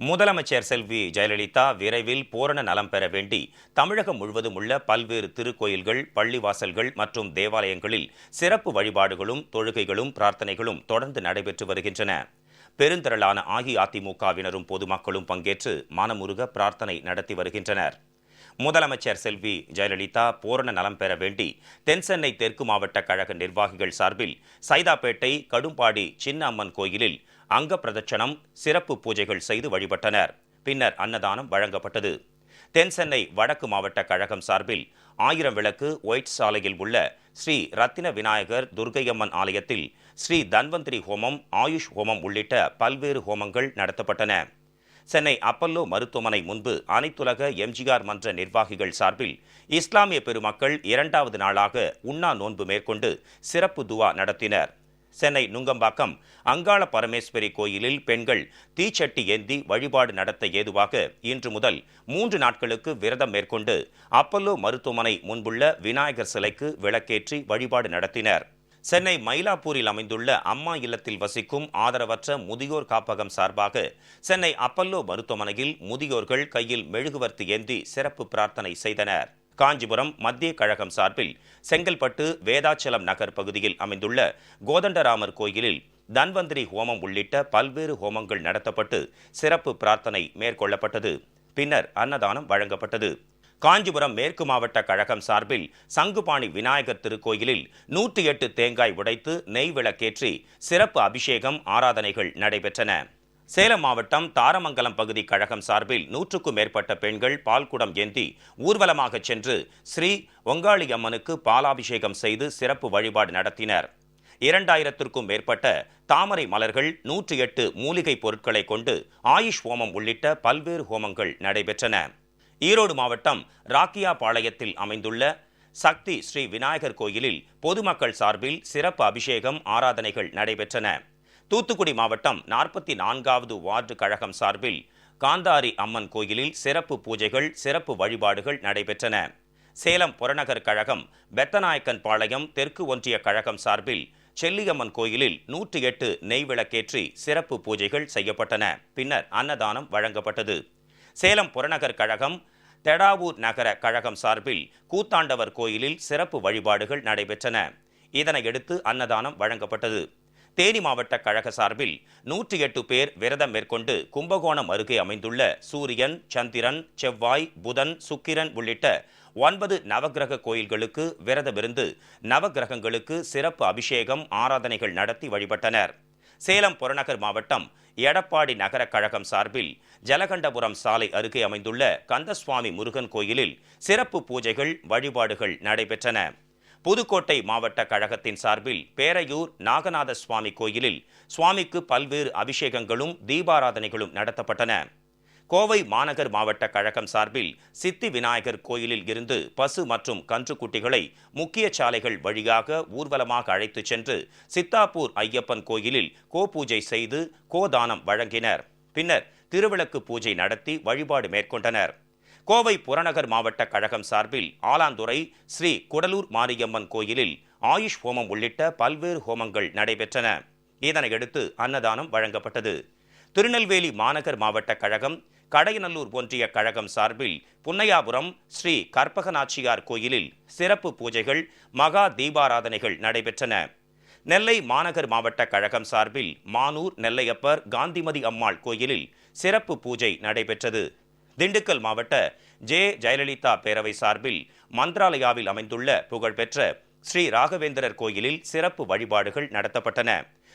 முதலமைச்சர் செல்வி ஜெயலலிதா விரைவில் பூரண நலம் பெற வேண்டி தமிழகம் முழுவதும் உள்ள பல்வேறு திருக்கோயில்கள் பள்ளிவாசல்கள் மற்றும் தேவாலயங்களில் சிறப்பு வழிபாடுகளும் தொழுகைகளும் பிரார்த்தனைகளும் தொடர்ந்து நடைபெற்று வருகின்றன. பெருந்திரளான அஇஅதிமுகவினரும் பொதுமக்களும் பங்கேற்று மனமுருக பிரார்த்தனை நடத்தி வருகின்றனர். முதலமைச்சர் செல்வி ஜெயலலிதா பூரண நலம் பெற வேண்டி தென்சென்னை தெற்கு மாவட்ட கழக நிர்வாகிகள் சார்பில் சைதாப்பேட்டை கடும்பாடி சின்ன அம்மன் கோயிலில் அங்க பிரதட்சணம் சிறப்பு பூஜைகள் செய்து வழிபட்டனர். பின்னர் அன்னதானம் வழங்கப்பட்டது. தென்சென்னை வடக்கு மாவட்ட கழகம் சார்பில் ஆயிரம் விளக்கு ஒயிட் சாலையில் உள்ள ஸ்ரீ ரத்தின விநாயகர் துர்கையம்மன் ஆலயத்தில் ஸ்ரீ தன்வந்திரி ஹோமம் ஆயுஷ் ஹோமம் உள்ளிட்ட பல்வேறு ஹோமங்கள் நடத்தப்பட்டன. சென்னை அப்பல்லோ மருத்துவமனை முன்பு அனைத்துலக எம்ஜிஆர் மன்ற நிர்வாகிகள் சார்பில் இஸ்லாமிய பெருமக்கள் இரண்டாவது நாளாக உண்ணா நோன்பு மேற்கொண்டு சிறப்பு துவா நடத்தினர். சென்னை நுங்கம்பாக்கம் அங்காள பரமேஸ்வரி கோயிலில் பெண்கள் தீச்சட்டி ஏந்தி வழிபாடு நடத்த ஏதுவாக இன்று முதல் மூன்று நாட்களுக்கு விரதம் மேற்கொண்டு அப்பல்லோ மருத்துவமனை முன்புள்ள விநாயகர் சிலைக்கு விளக்கேற்றி வழிபாடு நடத்தினர். சென்னை மயிலாப்பூரில் அமைந்துள்ள அம்மா இல்லத்தில் வசிக்கும் ஆதரவற்ற முதியோர் காப்பகம் சார்பாக சென்னை அப்பல்லோ மருத்துவமனையில் முதியோர்கள் கையில் மெழுகுவர்த்தி ஏந்தி சிறப்பு பிரார்த்தனை செய்தனர். காஞ்சிபுரம் மத்திய கழகம் சார்பில் செங்கல்பட்டு வேதாச்சலம் நகர் பகுதியில் அமைந்துள்ள கோதண்டராமர் கோயிலில் தன்வந்திரி ஹோமம் உள்ளிட்ட பல்வேறு ஹோமங்கள் நடத்தப்பட்டு சிறப்பு பிரார்த்தனை மேற்கொள்ளப்பட்டது. பின்னர் அன்னதானம் வழங்கப்பட்டது. காஞ்சிபுரம் மேற்கு மாவட்ட கழகம் சார்பில் சங்குபாணி விநாயகர் திருக்கோயிலில் நூற்றி எட்டு தேங்காய் உடைத்து நெய் விளக்கேற்றி சிறப்பு அபிஷேகம் ஆராதனைகள் நடைபெற்றன. சேலம் மாவட்டம் தாரமங்கலம் பகுதி கழகம் சார்பில் நூற்றுக்கும் மேற்பட்ட பெண்கள் பால்குடம் ஏந்தி ஊர்வலமாகச் சென்று ஸ்ரீ ஒங்காளி அம்மனுக்கு பாலாபிஷேகம் செய்து சிறப்பு வழிபாடு நடத்தினர். இரண்டாயிரத்திற்கும் மேற்பட்ட தாமரை மலர்கள் நூற்றி எட்டு மூலிகை பொருட்களை கொண்டு ஆயுஷ் ஹோமம் உள்ளிட்ட பல்வேறு ஹோமங்கள் நடைபெற்றன. ஈரோடு மாவட்டம் ராக்கியாபாளையத்தில் அமைந்துள்ள சக்தி ஸ்ரீ விநாயகர் கோயிலில் பொதுமக்கள் சார்பில் சிறப்பு அபிஷேகம் ஆராதனைகள் நடைபெற்றன. தூத்துக்குடி மாவட்டம் நாற்பத்தி நான்காவது வார்டு கழகம் சார்பில் காந்தாரி அம்மன் கோயிலில் சிறப்பு பூஜைகள் சிறப்பு வழிபாடுகள் நடைபெற்றன. சேலம் புறநகர் கழகம் பெத்தநாயக்கன் பாளையம் தெற்கு ஒன்றிய கழகம் சார்பில் செல்லியம்மன் கோயிலில் நூற்றி எட்டு நெய் விளக்கேற்றி சிறப்பு பூஜைகள் செய்யப்பட்டன. பின்னர் அன்னதானம் வழங்கப்பட்டது. சேலம் புறநகர் கழகம் தெடாவூர் நகர கழகம் சார்பில் கூத்தாண்டவர் கோயிலில் சிறப்பு வழிபாடுகள் நடைபெற்றன. இதனையடுத்து அன்னதானம் வழங்கப்பட்டது. தேனி மாவட்ட கழக சார்பில் நூற்றி எட்டு பேர் விரதம் மேற்கொண்டு கும்பகோணம் அருகே அமைந்துள்ள சூரியன் சந்திரன் செவ்வாய் புதன் சுக்கிரன் உள்ளிட்ட ஒன்பது நவகிரக கோயில்களுக்கு விரதமிருந்து நவக்கிரகங்களுக்கு சிறப்பு அபிஷேகம் ஆராதனைகள் நடத்தி வழிபட்டனர். சேலம் புறநகர் மாவட்டம் எடப்பாடி நகர கழகம் சார்பில் ஜலகண்டபுரம் சாலை அருகே அமைந்துள்ள கந்தசுவாமி முருகன் கோயிலில் சிறப்பு பூஜைகள் வழிபாடுகள் நடைபெற்றன. புதுக்கோட்டை மாவட்ட கழகத்தின் சார்பில் பேரையூர் நாகநாத சுவாமி கோயிலில் சுவாமிக்கு பல்வேறு அபிஷேகங்களும் தீபாராதனைகளும் நடத்தப்பட்டன. கோவை மாநகர் மாவட்ட கழகம் சார்பில் சித்தி விநாயகர் கோயிலில் இருந்து பசு மற்றும் கன்றுக்குட்டிகளை முக்கிய சாலைகள் வழியாக ஊர்வலமாக அழைத்துச் சென்று சித்தாப்பூர் ஐயப்பன் கோயிலில் கோபூஜை செய்து கோதானம் வழங்கினர். பின்னர் திருவிளக்கு பூஜை நடத்தி வழிபாடு மேற்கொண்டனர். கோவை புறநகர் மாவட்ட கழகம் சார்பில் ஆலாந்துறை ஸ்ரீ குடலூர் மாரியம்மன் கோயிலில் ஆயுஷ் ஹோமம் உள்ளிட்ட பல்வேறு ஹோமங்கள் நடைபெற்றன. இதனையடுத்து அன்னதானம் வழங்கப்பட்டது. திருநெல்வேலி மாநகர் மாவட்ட கழகம் கடையநல்லூர் ஒன்றிய கழகம் சார்பில் புன்னையாபுரம் ஸ்ரீ கற்பகநாச்சியார் கோயிலில் சிறப்பு பூஜைகள் மகா தீபாராதனைகள் நடைபெற்றன. நெல்லை மாநகர் மாவட்ட கழகம் சார்பில் மானூர் நெல்லையப்பர் காந்திமதி அம்மாள் கோயிலில் சிறப்பு பூஜை நடைபெற்றது. திண்டுக்கல் மாவட்ட ஜே. ஜெயலலிதா பேரவை சார்பில் மந்த்ராலயாவில் அமைந்துள்ள புகழ்பெற்ற ஸ்ரீ ராகவேந்திரர் கோயிலில் சிறப்பு வழிபாடுகள் நடத்தப்பட்டன.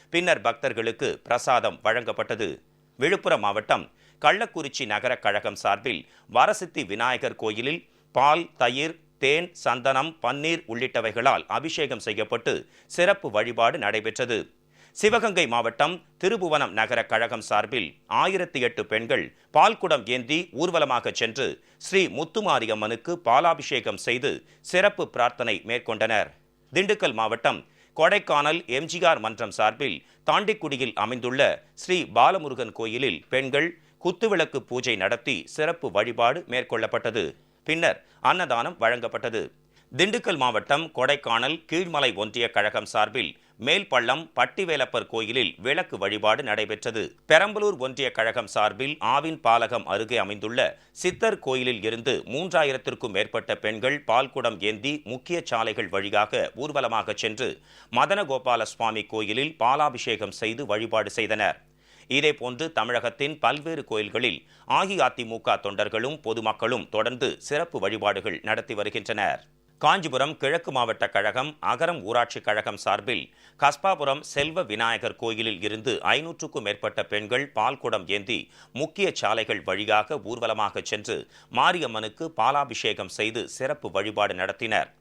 பின்னர் பக்தர்களுக்கு பிரசாதம் வழங்கப்பட்டது. விழுப்புரம் மாவட்டம் கள்ளக்குறிச்சி நகர கழகம் சார்பில் வரசித்தி விநாயகர் கோயிலில் பால் தயிர் தேன் சந்தனம் பன்னீர் உள்ளிட்டவைகளால் அபிஷேகம் செய்யப்பட்டு சிறப்பு வழிபாடு நடைபெற்றது. சிவகங்கை மாவட்டம் திருபுவனம் நகர கழகம் சார்பில் ஆயிரத்தி எட்டு பெண்கள் பால்குடம் ஏந்தி ஊர்வலமாக சென்று ஸ்ரீ முத்துமாரியம்மனுக்கு பாலாபிஷேகம் செய்து சிறப்பு பிரார்த்தனை மேற்கொண்டனர். திண்டுக்கல் மாவட்டம் கொடைக்கானல் எம்ஜிஆர் மன்றம் சார்பில் தாண்டிக்குடியில் அமைந்துள்ள ஸ்ரீ பாலமுருகன் கோயிலில் பெண்கள் குத்துவிளக்கு பூஜை நடத்தி சிறப்பு வழிபாடு மேற்கொள்ளப்பட்டது. பின்னர் அன்னதானம் வழங்கப்பட்டது. திண்டுக்கல் மாவட்டம் கொடைக்கானல் கீழ்மலை ஒன்றிய கழகம் சார்பில் மேல்பள்ளம் பட்டிவேலப்பர் கோயிலில் விளக்கு வழிபாடு நடைபெற்றது. பெரம்பலூர் ஒன்றிய கழகம் சார்பில் ஆவின் பாலகம் அருகே அமைந்துள்ள சித்தர் கோயிலில் இருந்து மூன்றாயிரத்திற்கும் மேற்பட்ட பெண்கள் பால்குடம் ஏந்தி முக்கிய சாலைகள் வழியாக ஊர்வலமாக சென்று மதனகோபால சுவாமி கோயிலில் பாலாபிஷேகம் செய்து வழிபாடு செய்தனர். இதேபோன்று தமிழகத்தின் பல்வேறு கோயில்களில் அஇஅதிமுக தொண்டர்களும் பொதுமக்களும் தொடர்ந்து சிறப்பு வழிபாடுகள் நடத்தி வருகின்றனர். காஞ்சிபுரம் கிழக்கு மாவட்ட கழகம் அகரம் ஊராட்சி கழகம் சார்பில் கஸ்பாபுரம் செல்வ விநாயகர் கோயிலில் இருந்து ஐநூற்றுக்கும் மேற்பட்ட பெண்கள் பால்குடம் ஏந்தி முக்கிய சாலைகள் வழியாக ஊர்வலமாக சென்று மாரியம்மனுக்கு பாலாபிஷேகம் செய்து சிறப்பு வழிபாடு நடத்தினர்.